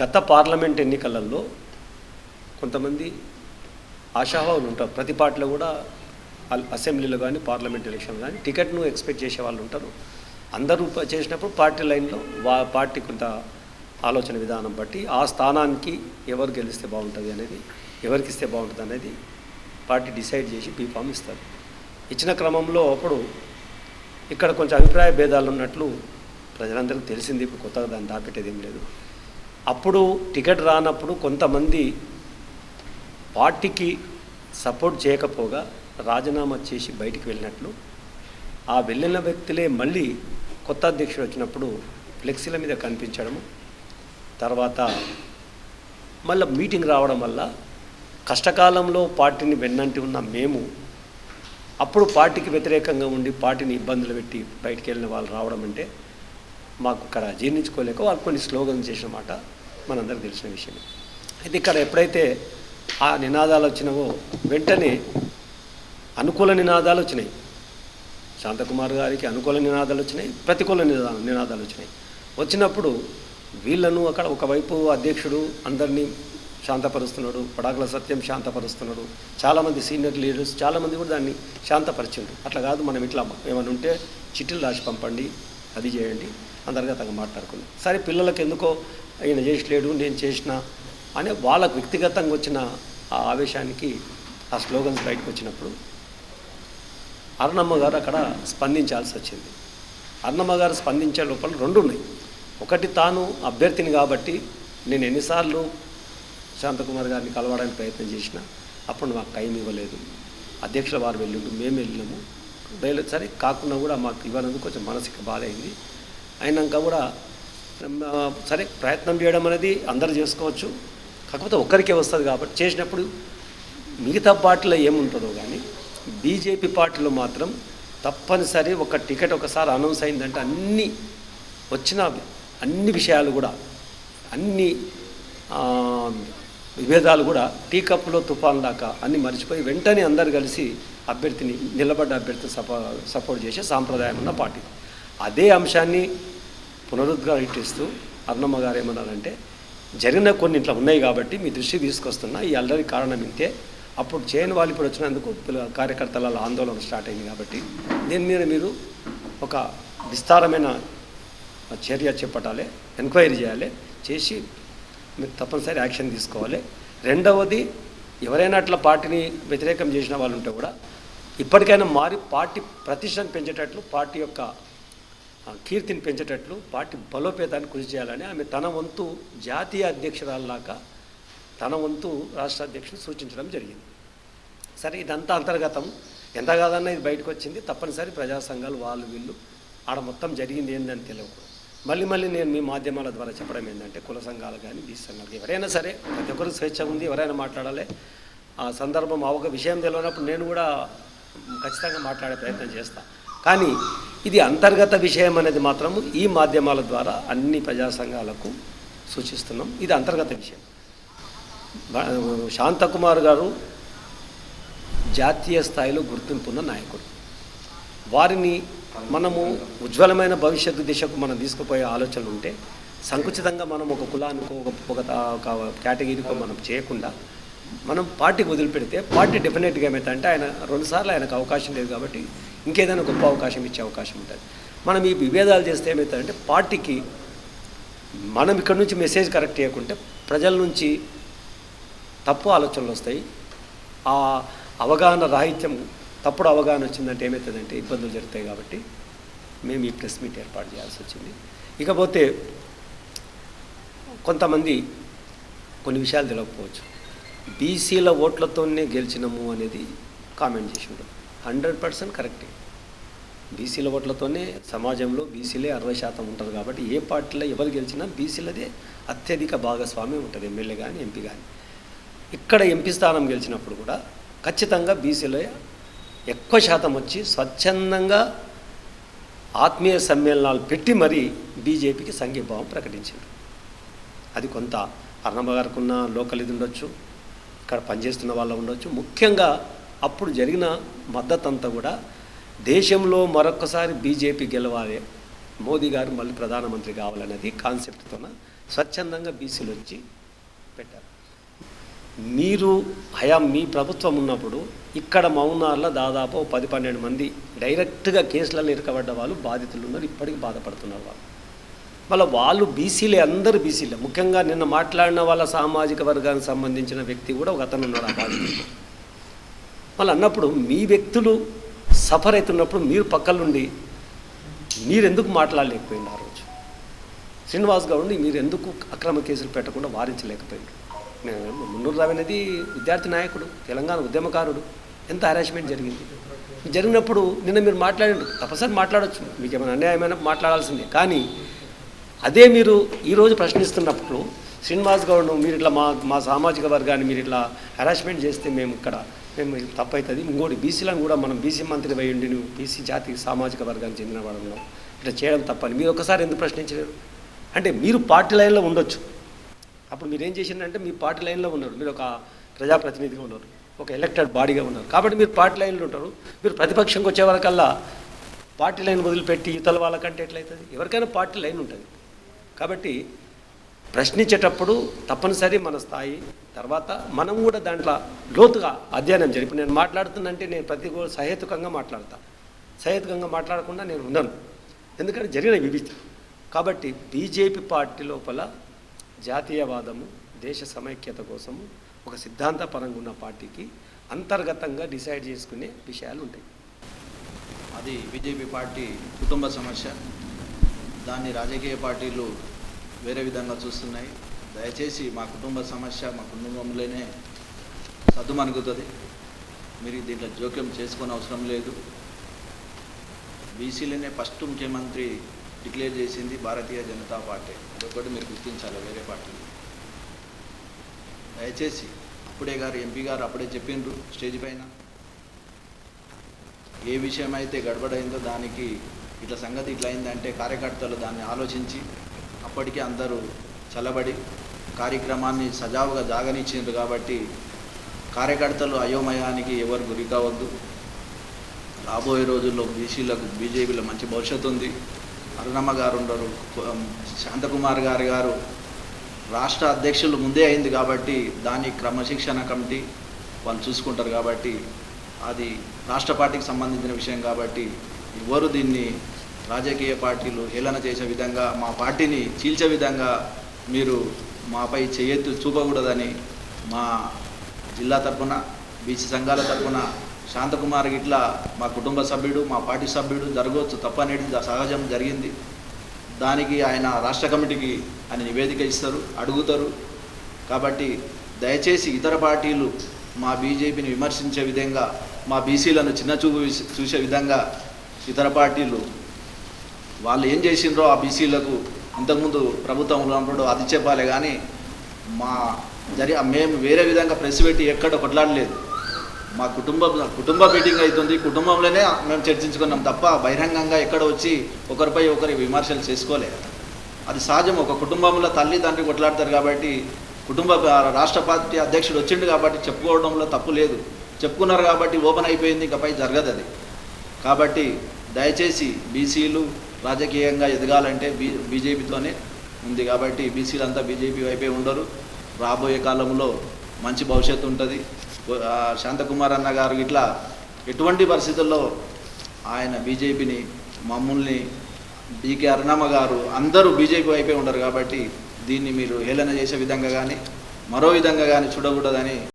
గత పార్లమెంట్ ఎన్నికలలో కొంతమంది ఆశావాహులు ఉంటారు. ప్రతి పార్టీలో కూడా అసెంబ్లీలో కానీ పార్లమెంట్ ఎలక్షన్ కానీ టికెట్ను ఎక్స్పెక్ట్ చేసే వాళ్ళు ఉంటారు. అందరూ చేసినప్పుడు పార్టీ లైన్లో వా పార్టీ కొంత ఆలోచన విధానం బట్టి ఆ స్థానానికి ఎవరు గెలిస్తే బాగుంటుంది అనేది ఎవరికి ఇస్తే బాగుంటుంది అనేది పార్టీ డిసైడ్ చేసి బీఫామ్ ఇస్తారు. ఇచ్చిన క్రమంలో అప్పుడు ఇక్కడ కొంచెం అభిప్రాయ భేదాలు ఉన్నట్లు ప్రజలందరికీ తెలిసింది. ఇప్పుడు కొత్తగా దాన్ని దాపెట్టేది ఏం లేదు. అప్పుడు టికెట్ రానప్పుడు కొంతమంది పార్టీకి సపోర్ట్ చేయకపోగా రాజీనామా చేసి బయటికి వెళ్ళినట్లు ఆ వెళ్ళిన వ్యక్తులే మళ్ళీ కొత్త అధ్యక్షుడు వచ్చినప్పుడు ఫ్లెక్సీల మీద కనిపించడము తర్వాత మళ్ళీ మీటింగ్ రావడం వల్ల కష్టకాలంలో పార్టీని వెన్నంటి ఉన్న మేము అప్పుడు పార్టీకి వ్యతిరేకంగా ఉండి పార్టీని ఇబ్బందులు పెట్టి బయటికి వెళ్ళిన వాళ్ళు రావడం అంటే మాకు ఇక్కడ జీర్ణించుకోలేక వాళ్ళు కొన్ని స్లోగన్స్ చేసిన మాట మనందరికి తెలిసిన విషయం అయితే ఇక్కడ ఎప్పుడైతే ఆ నినాదాలు వచ్చినవో వెంటనే అనుకూల నినాదాలు వచ్చినాయి. శాంతకుమార్ గారికి అనుకూల నినాదాలు వచ్చినాయి ప్రతికూల నినా నినాదాలు వచ్చినాయి. వచ్చినప్పుడు వీళ్ళను అక్కడ ఒకవైపు అధ్యక్షుడు అందరినీ శాంతపరుస్తున్నాడు పడాకుల సత్యం శాంతపరుస్తున్నాడు. చాలామంది సీనియర్ లీడర్స్ చాలామంది కూడా దాన్ని శాంతపరిచిండు అట్లా కాదు మనం ఇట్లా ఏమైనా ఉంటే చిట్టులు రాసి పంపండి అది చేయండి. అంతర్గతంగా మాట్లాడుకున్నాం సరే పిల్లలకు ఎందుకో ఈయన చేసలేడు నేను చేసిన అనే వాళ్ళకు వ్యక్తిగతంగా వచ్చిన ఆ ఆవేశానికి ఆ స్లోగన్స్ బయటకు వచ్చినప్పుడు అరుణమ్మ గారు అక్కడ స్పందించాల్సి వచ్చింది. అరుణమ్మ గారు స్పందించే లోపల రెండు ఉన్నాయి. ఒకటి తాను అభ్యర్థిని కాబట్టి నేను ఎన్నిసార్లు శాంతకుమార్ గారిని కలవడానికి ప్రయత్నం చేసిన అప్పుడు మాకు టైం ఇవ్వలేదు. అధ్యక్షుల వారు వెళ్ళిండు మేము వెళ్ళినాము. వేలు సరే కాకుండా కూడా మాకు ఇవ్వనందుకు కొంచెం మనసుకి బాధ అయింది. అయినాక కూడా సరే ప్రయత్నం చేయడం అనేది అందరు చేసుకోవచ్చు. కాకపోతే ఒక్కరికే వస్తుంది కాబట్టి చేసినప్పుడు మిగతా పార్టీలో ఏముంటుందో కానీ బీజేపీ పార్టీలో మాత్రం తప్పనిసరి ఒక టికెట్ ఒకసారి అనౌన్స్ అయిందంటే అన్ని వచ్చిన అన్ని విషయాలు కూడా అన్ని విభేదాలు కూడా టీ కప్పులో తుఫాన్ దాకా అన్ని మర్చిపోయి వెంటనే అందరు కలిసి అభ్యర్థిని నిలబడ్డ అభ్యర్థిని సపో సపోర్ట్ చేసే సాంప్రదాయం ఉన్న పార్టీ. అదే అంశాన్ని పునరుద్ఘాటిస్తూ అర్ణమ్మ గారు ఏమన్నారంటే జరిగిన కొన్ని ఇట్లా ఉన్నాయి కాబట్టి మీ దృష్టి తీసుకొస్తున్నా ఈ అల్లరి కారణం ఇంతే. అప్పుడు చేయని వాళ్ళు ఇప్పుడు వచ్చినందుకు కార్యకర్తల ఆందోళన స్టార్ట్ అయింది కాబట్టి దీని మీద మీరు ఒక విస్తారమైన చర్య చేపట్టాలి ఎంక్వైరీ చేయాలి చేసి మీరు తప్పనిసరి యాక్షన్ తీసుకోవాలి. రెండవది ఎవరైనా అట్లా పార్టీని వ్యతిరేకం చేసిన వాళ్ళు ఉంటే కూడా ఇప్పటికైనా మారి పార్టీ ప్రతిష్టను పెంచేటట్లు పార్టీ యొక్క కీర్తిని పెంచేటట్లు పార్టీ బలోపేతాన్ని కృషి చేయాలని ఆమె తన వంతు జాతీయ అధ్యక్షురాల్లాగా తన వంతు రాష్ట్ర అధ్యక్షుడు సూచించడం జరిగింది. సరే ఇదంతా అంతర్గతం. ఎంత కాదన్నా ఇది బయటకు వచ్చింది. తప్పనిసరి ప్రజా సంఘాలు వాళ్ళు వీళ్ళు ఆడ మొత్తం జరిగింది ఏందని తెలియకూడదు. మళ్ళీ మళ్ళీ నేను మీ మాధ్యమాల ద్వారా చెప్పడం ఏంటంటే కుల సంఘాలు కానీ బీసీ సంఘాలు ఎవరైనా సరే ప్రతి ఒక్కరు స్వేచ్ఛ ఉంది ఎవరైనా మాట్లాడాలి. ఆ సందర్భం ఆ ఒక విషయం తెలియనప్పుడు నేను కూడా ఖచ్చితంగా మాట్లాడే ప్రయత్నం చేస్తాను కానీ ఇది అంతర్గత విషయం అనేది మాత్రము ఈ మాధ్యమాల ద్వారా అన్ని ప్రజా సంఘాలకు సూచిస్తున్నాం. ఇది అంతర్గత విషయం. శాంతకుమార్ గారు జాతీయ స్థాయిలో గుర్తింపున్న నాయకుడు. వారిని మనము ఉజ్వలమైన భవిష్యత్తు దిశకు మనం తీసుకుపోయే ఆలోచనలు ఉంటే సంకుచితంగా మనం ఒక కులానికో ఒక ఒక ఒక కేటగిరీకో మనం చేయకుండా మనం పార్టీకి వదిలిపెడితే పార్టీ డెఫినెట్గా ఏమైతే ఆయన రెండుసార్లు ఆయనకు అవకాశం లేదు కాబట్టి ఇంకేదైనా గొప్ప అవకాశం ఇచ్చే అవకాశం ఉంటుంది. మనం ఈ విభేదాలు చేస్తే ఏమవుతుందంటే పార్టీకి మనం ఇక్కడ నుంచి మెసేజ్ కరెక్ట్ చేయకుంటే ప్రజల నుంచి తప్పు ఆలోచనలు వస్తాయి. ఆ అవగాహన రాహిత్యం తప్పుడు అవగాహన వచ్చిందంటే ఏమవుతుందంటే ఇబ్బందులు జరుగుతాయి కాబట్టి మేము ఈ ప్రెస్ మీట్ ఏర్పాటు చేయాల్సి వచ్చింది. ఇకపోతే కొంతమంది కొన్ని విషయాలు తెలియకపోవచ్చు బీసీల ఓట్లతోనే గెలిచినాము అనేది కామెంట్ చేసిండు. హండ్రెడ్ పర్సెంట్ కరెక్టే. బీసీల ఓట్లతోనే సమాజంలో బీసీలే అరవై శాతం ఉంటారు కాబట్టి ఏ పార్టీలో ఎవరు గెలిచినా బీసీలదే అత్యధిక భాగస్వామ్యం ఉంటుంది ఎమ్మెల్యే కానీ ఎంపీ కానీ ఇక్కడ ఎంపీ స్థానం గెలిచినప్పుడు కూడా ఖచ్చితంగా బీసీలో ఎక్కువ శాతం వచ్చి స్వచ్ఛందంగా ఆత్మీయ సమ్మేళనాలు పెట్టి మరీ బీజేపీకి సంఘీభావం ప్రకటించారు అది కొంత అర్ణమ్మ గారికి ఉన్న లోకల్ ఇది ఉండొచ్చు ఇక్కడ పనిచేస్తున్న వాళ్ళు ఉండొచ్చు. ముఖ్యంగా అప్పుడు జరిగిన మద్దతు అంతా కూడా దేశంలో మరొకసారి బీజేపీ గెలవాలి. మోదీ గారు మళ్ళీ ప్రధానమంత్రి కావాలనేది కాన్సెప్ట్తోన స్వచ్ఛందంగా బీసీలు వచ్చి పెట్టారు. మీరు హయా మీ ప్రభుత్వం ఉన్నప్పుడు ఇక్కడ మౌనాల్లో దాదాపు పది పన్నెండు మంది డైరెక్ట్గా కేసులలో ఇరకబడ్డ వాళ్ళు బాధితులు ఉన్నారు. ఇప్పటికీ బాధపడుతున్నారు వాళ్ళు. మళ్ళీ వాళ్ళు బీసీలే అందరూ బీసీలే. ముఖ్యంగా నిన్న మాట్లాడిన వాళ్ళ సామాజిక వర్గానికి సంబంధించిన వ్యక్తి కూడా ఒక అతను ఉన్నాడు ఆ బాధితుడు మళ్ళీ అన్నప్పుడు మీ వ్యక్తులు సఫర్ అవుతున్నప్పుడు మీరు పక్కలుండి మీరెందుకు మాట్లాడలేకపోయింది ఆ రోజు? శ్రీనివాస్ గౌడ్ని మీరు ఎందుకు అక్రమ కేసులు పెట్టకుండా వారించలేకపోయింది మున్నూరు రావు అనేది విద్యార్థి నాయకుడు తెలంగాణ ఉద్యమకారుడు. ఎంత హరాస్మెంట్ జరిగింది? జరిగినప్పుడు నిన్న మీరు మాట్లాడండి తప్పసరి మాట్లాడొచ్చు. మీకు ఏమైనా అన్యాయమైన మాట్లాడాల్సిందే. కానీ అదే మీరు ఈరోజు ప్రశ్నిస్తున్నప్పుడు శ్రీనివాస్ గౌడ్ను మీరు ఇట్లా మా మా సామాజిక వర్గాన్ని మీరు ఇట్లా హెరాస్మెంట్ చేస్తే మేము ఇక్కడ మేము తప్పవుతుంది ఇంకోటి బీసీలను కూడా మనం బీసీ మంత్రి వేయండి నువ్వు బీసీ జాతి సామాజిక వర్గానికి చెందిన వాళ్ళం ఇట్లా చేయడం తప్పని మీరు ఒకసారి ఎందుకు ప్రశ్నించలేరు? అంటే మీరు పార్టీ లైన్లో ఉండొచ్చు. అప్పుడు మీరు ఏం చేసిందంటే మీ పార్టీ లైన్లో ఉన్నారు. మీరు ఒక ప్రజాప్రతినిధిగా ఉన్నారు. ఒక ఎలక్టెడ్ బాడీగా ఉన్నారు. కాబట్టి మీరు పార్టీ లైన్లో ఉంటారు. మీరు ప్రతిపక్షంకి వచ్చే వరకల్లా పార్టీ లైన్ వదిలిపెట్టి ఇతల వాళ్ళకంటే ఎట్లయితుంది? ఎవరికైనా పార్టీ లైన్ ఉంటుంది. కాబట్టి ప్రశ్నించేటప్పుడు తప్పనిసరి మన స్థాయి తర్వాత మనం కూడా దాంట్లో లోతుగా అధ్యయనం జరిపి నేను మాట్లాడుతున్నంటే నేను ప్రతి సహేతుకంగా మాట్లాడతా. సహేతుకంగా మాట్లాడకుండా నేను ఉండను. ఎందుకంటే జరిగిన వివిధ. కాబట్టి బీజేపీ పార్టీ లోపల జాతీయవాదము దేశ సమైక్యత కోసము ఒక సిద్ధాంతపరంగా ఉన్న పార్టీకి అంతర్గతంగా డిసైడ్ చేసుకునే విషయాలు ఉంటాయి. అది బీజేపీ పార్టీ కుటుంబ సమస్య. దాన్ని రాజకీయ పార్టీలు వేరే విధంగా చూస్తున్నాయి. దయచేసి మా కుటుంబ సమస్య మా కుటుంబంలోనే సద్దుమణుగుతుంది మీరు దీంట్లో జోక్యం చేసుకునే అవసరం లేదు. బీసీలోనే ఫస్ట్ ముఖ్యమంత్రి డిక్లేర్ చేసింది భారతీయ జనతా పార్టీ. అదొకటి మీరు గుర్తించాలి వేరే పార్టీలు. దయచేసి అప్పుడే గారు ఎంపీ గారు అప్పుడే చెప్పిండ్రు స్టేజ్ పైన. ఏ విషయం అయితే గడబడైందో దానికి ఇట్లా సంగతి ఇట్లా అయిందంటే కార్యకర్తలు దాన్ని ఆలోచించి అప్పటికే అందరూ చల్లబడి కార్యక్రమాన్ని సజావుగా జాగనిచ్చిండ్రు కాబట్టి కార్యకర్తలు అయోమయానికి ఎవరు గురి కావద్దు. రాబోయే రోజుల్లో బీసీలకు బీజేపీలో మంచి భవిష్యత్తు ఉంది. అరుణమ్మ గారు ఉండరు శాంతకుమార్ గారు గారు రాష్ట్ర అధ్యక్షులు ముందే అయింది కాబట్టి దాని క్రమశిక్షణ కమిటీ వాళ్ళు చూసుకుంటారు కాబట్టి అది రాష్ట్ర పార్టీకి సంబంధించిన విషయం కాబట్టి ఎవరు దీన్ని. రాజకీయ పార్టీలు హేళన చేసే విధంగా మా పార్టీని చీల్చే విధంగా మీరు మాపై చేయెత్తు చూపకూడదని మా జిల్లా తరఫున బీసీ సంఘాల తరఫున శాంతకుమార్ ఇట్లా మా కుటుంబ సభ్యుడు మా పార్టీ సభ్యుడు జరగవచ్చు తప్పనేది సహజం జరిగింది. దానికి ఆయన రాష్ట్ర కమిటీకి ఆయన నివేదిక ఇస్తారు అడుగుతారు. కాబట్టి దయచేసి ఇతర పార్టీలు మా బీజేపీని విమర్శించే విధంగా మా బీసీలను చిన్నచూపు చూపు చూసే విధంగా ఇతర పార్టీలు వాళ్ళు ఏం చేసిండ్రో ఆ బీసీలకు ఇంతకుముందు ప్రభుత్వం ఉన్నప్పుడు అది చెప్పాలి కానీ మా జరి మేము వేరే విధంగా ప్రెస్ పెట్టి ఎక్కడ కొట్లాడలేదు. మా కుటుంబం కుటుంబ మీటింగ్ అవుతుంది. కుటుంబంలోనే మేము చర్చించుకున్నాం తప్ప బహిరంగంగా ఎక్కడ వచ్చి ఒకరిపై ఒకరి విమర్శలు చేసుకోలేదు అది సహజం. ఒక కుటుంబంలో తల్లి తండ్రి కొట్లాడతారు కాబట్టి కుటుంబ రాష్ట్ర పార్టీ అధ్యక్షుడు వచ్చిండు కాబట్టి చెప్పుకోవడంలో తప్పు లేదు. చెప్పుకున్నారు కాబట్టి ఓపెన్ అయిపోయింది. ఇకపై జరగదు అది. కాబట్టి దయచేసి బీసీలు రాజకీయంగా ఎదగాలంటే బీ బీజేపీతోనే ఉంది కాబట్టి బీసీలంతా బీజేపీ వైపే ఉండరు. రాబోయే కాలంలో మంచి భవిష్యత్తు ఉంటుంది. శాంతకుమార్ అన్న గారు ఇట్లా ఎటువంటి పరిస్థితుల్లో ఆయన బీజేపీని మమ్మల్ని బీకే అరుణమ్మ గారు అందరూ బీజేపీ వైపే ఉండరు కాబట్టి దీన్ని మీరు హేళన చేసే విధంగా కానీ మరో విధంగా కానీ చూడకూడదని